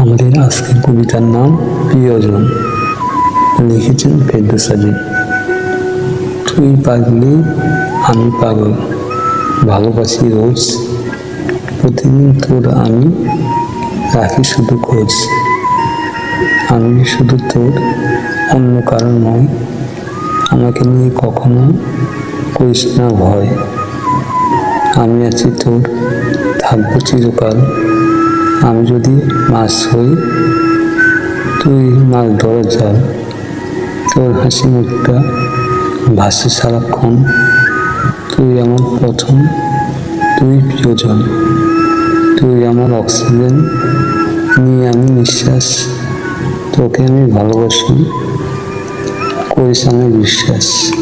আমাদের আজকের কবিতার নাম প্রিয়জন। লিখেছেন ফেরদৌসাজি তুই পাগলি, আমি পাগল। ভালোবাসি রোজ। প্রতিদিন তোর আমি রাখি শুধু খোঁজ। আমি শুধু তোর অন্য কারণ নয়। আমাকে নিয়ে কখনো করিস না ভয়। আমি আছি তোর থাকব চিরকাল। আমি যদি মাছ হই তুই মাছ ধরে যাও তোর হাসি মুখটা ভাসে সারাক্ষণ। তুই আমার প্রথম, তুই প্রিয়জন। তুই আমার অক্সিজেন। নিয়ে আমি নিঃশ্বাস। তোকে আমি ভালোবাসি। করিস আমি বিশ্বাস।